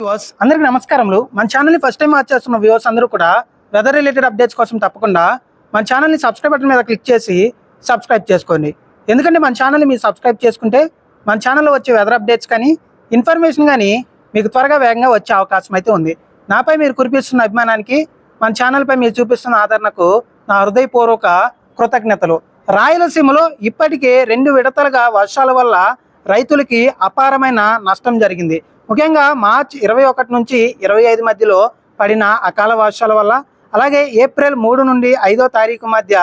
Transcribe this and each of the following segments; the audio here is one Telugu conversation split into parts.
వ్యూవర్స్ అందరికీ నమస్కారములు. మన ఛానల్ని ఫస్ట్ టైం వాచ్ చేస్తున్న వ్యూవర్స్ అందరూ కూడా వెదర్ రిలేటెడ్ అప్డేట్స్ కోసం తప్పకుండా మన ఛానల్ని సబ్స్క్రైబ్ బటన్ మీద క్లిక్ చేసి సబ్స్క్రైబ్ చేసుకోండి. ఎందుకంటే మన ఛానల్ని మీరు సబ్స్క్రైబ్ చేసుకుంటే మన ఛానల్లో వచ్చే వెదర్ అప్డేట్స్ కానీ ఇన్ఫర్మేషన్ కానీ మీకు త్వరగా వేగంగా వచ్చే అవకాశం అయితే ఉంది. నాపై మీరు కురిపిస్తున్న అభిమానానికి మన ఛానల్పై మీరు చూపిస్తున్న ఆదరణకు నా హృదయపూర్వక కృతజ్ఞతలు. రాయలసీమలో ఇప్పటికే రెండు విడతలుగా వర్షాల వల్ల రైతులకి అపారమైన నష్టం జరిగింది. ముఖ్యంగా మార్చ్ ఇరవై ఒకటి నుంచి ఇరవై ఐదు మధ్యలో పడిన అకాల వర్షాల వల్ల అలాగే ఏప్రిల్ మూడు నుండి ఐదో తారీఖు మధ్య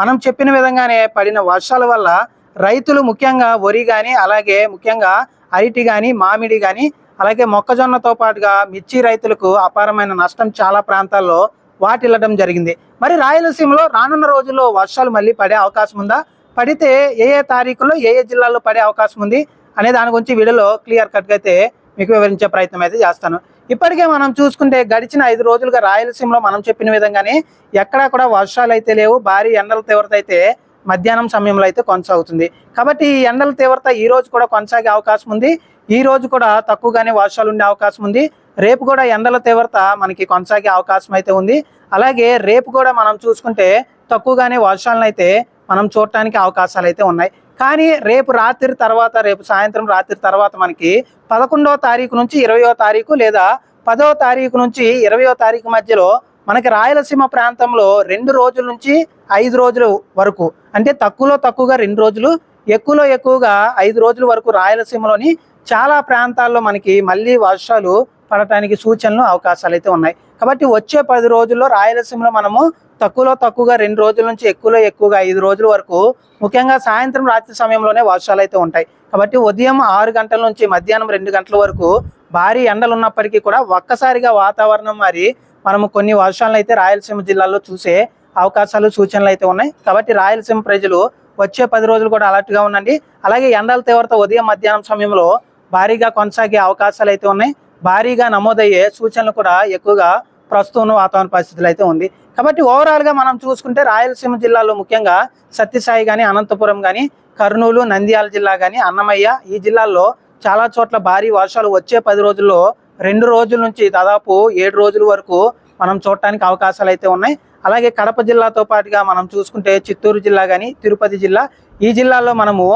మనం చెప్పిన విధంగానే పడిన వర్షాల వల్ల రైతులు ముఖ్యంగా వరి కానీ అలాగే ముఖ్యంగా అరటి కానీ మామిడి కానీ అలాగే మొక్కజొన్నతో పాటుగా మిర్చి రైతులకు అపారమైన నష్టం చాలా ప్రాంతాల్లో వాటిల్లడం జరిగింది. మరి రాయలసీమలో రానున్న రోజుల్లో వర్షాలు మళ్ళీ పడే అవకాశం ఉందా? పడితే ఏ ఏ తారీఖులో ఏ ఏ జిల్లాల్లో పడే అవకాశం ఉంది? అనే దాని గురించి వీడియోలో క్లియర్ కట్గా అయితే మీకు వివరించే ప్రయత్నం అయితే చేస్తాను. ఇప్పటికే మనం చూసుకుంటే గడిచిన ఐదు రోజులుగా రాయలసీమలో మనం చెప్పిన విధంగానే ఎక్కడా కూడా వర్షాలు అయితే లేవు. భారీ ఎండల తీవ్రత అయితే మధ్యాహ్నం సమయంలో అయితే కొనసాగుతుంది. కాబట్టి ఈ ఎండల తీవ్రత ఈ రోజు కూడా కొనసాగే అవకాశం ఉంది. ఈ రోజు కూడా తక్కువగానే వర్షాలు ఉండే అవకాశం ఉంది. రేపు కూడా ఎండల తీవ్రత మనకి కొనసాగే అవకాశం అయితే ఉంది. అలాగే రేపు కూడా మనం చూసుకుంటే తక్కువగానే వర్షాలను అయితే మనం చూడటానికి అవకాశాలు అయితే ఉన్నాయి. కానీ రేపు రాత్రి తర్వాత రేపు సాయంత్రం రాత్రి తర్వాత మనకి పదకొండవ తారీఖు నుంచి ఇరవయో తారీఖు లేదా పదవ తారీఖు నుంచి ఇరవయో తారీఖు మధ్యలో మనకి రాయలసీమ ప్రాంతంలో రెండు రోజుల నుంచి ఐదు రోజుల వరకు అంటే తక్కువలో తక్కువగా రెండు రోజులు ఎక్కువలో ఎక్కువగా ఐదు రోజుల వరకు రాయలసీమలోని చాలా ప్రాంతాల్లో మనకి మళ్ళీ వర్షాలు పడటానికి సూచనలు అవకాశాలు అయితే ఉన్నాయి. కాబట్టి వచ్చే పది రోజుల్లో రాయలసీమలో మనము తక్కువలో తక్కువగా రెండు రోజుల నుంచి ఎక్కువలో ఎక్కువగా ఐదు రోజుల వరకు ముఖ్యంగా సాయంత్రం రాత్రి సమయంలోనే వర్షాలు అయితే ఉంటాయి. కాబట్టి ఉదయం ఆరు గంటల నుంచి మధ్యాహ్నం రెండు గంటల వరకు భారీ ఎండలు ఉన్నప్పటికీ కూడా ఒక్కసారిగా వాతావరణం మారి మనము కొన్ని వర్షాలను అయితే రాయలసీమ జిల్లాలో చూసే అవకాశాలు సూచనలు అయితే ఉన్నాయి. కాబట్టి రాయలసీమ ప్రజలు వచ్చే పది రోజులు కూడా అలర్ట్గా ఉండండి. అలాగే ఎండల తీవ్రత ఉదయం మధ్యాహ్నం సమయంలో భారీగా కొనసాగే అవకాశాలు అయితే ఉన్నాయి. భారీగా నమోదయ్యే సూచనలు కూడా ఎక్కువగా ప్రస్తుతం వాతావరణ పరిస్థితులు అయితే ఉంది. కాబట్టి ఓవరాల్గా మనం చూసుకుంటే రాయలసీమ జిల్లాలో ముఖ్యంగా సత్యసాయి కానీ అనంతపురం కానీ కర్నూలు నంద్యాల జిల్లా కానీ అన్నమయ్య ఈ జిల్లాల్లో చాలా చోట్ల భారీ వర్షాలు వచ్చే పది రోజుల్లో రెండు రోజుల నుంచి దాదాపు ఏడు రోజుల వరకు మనం చూడటానికి అవకాశాలు అయితే ఉన్నాయి. అలాగే కడప జిల్లాతో పాటుగా మనం చూసుకుంటే చిత్తూరు జిల్లా కానీ తిరుపతి జిల్లా ఈ జిల్లాలో మనము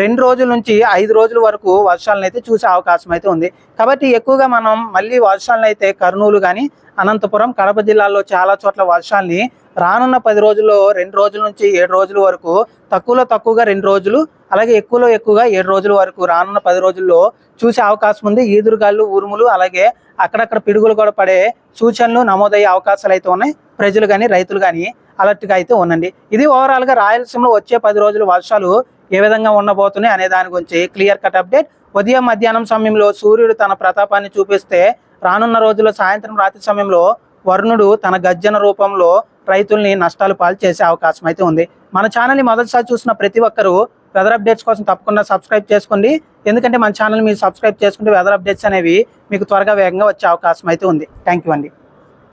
రెండు రోజుల నుంచి ఐదు రోజుల వరకు వర్షాలను అయితే చూసే అవకాశం అయితే ఉంది. కాబట్టి ఎక్కువగా మనం మళ్ళీ వర్షాలను అయితే కర్నూలు కానీ అనంతపురం కడప జిల్లాలో చాలా చోట్ల వర్షాల్ని రానున్న పది రోజుల్లో రెండు రోజుల నుంచి ఏడు రోజుల వరకు తక్కువలో తక్కువగా రెండు రోజులు అలాగే ఎక్కువలో ఎక్కువగా ఏడు రోజుల వరకు రానున్న పది రోజుల్లో చూసే అవకాశం ఉంది. ఈదురుగాళ్ళు ఉరుములు అలాగే అక్కడక్కడ పిడుగులు కూడా పడే సూచనలు నమోదయ్యే అవకాశాలు అయితే ఉన్నాయి. ప్రజలు కానీ రైతులు కానీ అలర్ట్గా అయితే ఉండండి. ఇది ఓవరాల్గా రాయలసీమలో వచ్చే పది రోజులు వర్షాలు ఏ విధంగా ఉండబోతున్నాయి అనే దాని గురించి క్లియర్ కట్ అప్డేట్. ఉదయం మధ్యాహ్నం సమయంలో సూర్యుడు తన ప్రతాపాన్ని చూపిస్తే రానున్న రోజుల్లో సాయంత్రం రాత్రి సమయంలో వరుణుడు తన గర్జన రూపంలో రైతుల్ని నష్టాలు పాలు చేసే అవకాశం అయితే ఉంది. మన ఛానల్ని మొదటిసారి చూసిన ప్రతి ఒక్కరూ వెదర్ అప్డేట్స్ కోసం తప్పకుండా సబ్స్క్రైబ్ చేసుకోండి. ఎందుకంటే మన ఛానల్ మీరు సబ్స్క్రైబ్ చేసుకుంటే వెదర్ అప్డేట్స్ అనేవి మీకు త్వరగా వేగంగా వచ్చే అవకాశం అయితే ఉంది. థ్యాంక్ యూ అండి.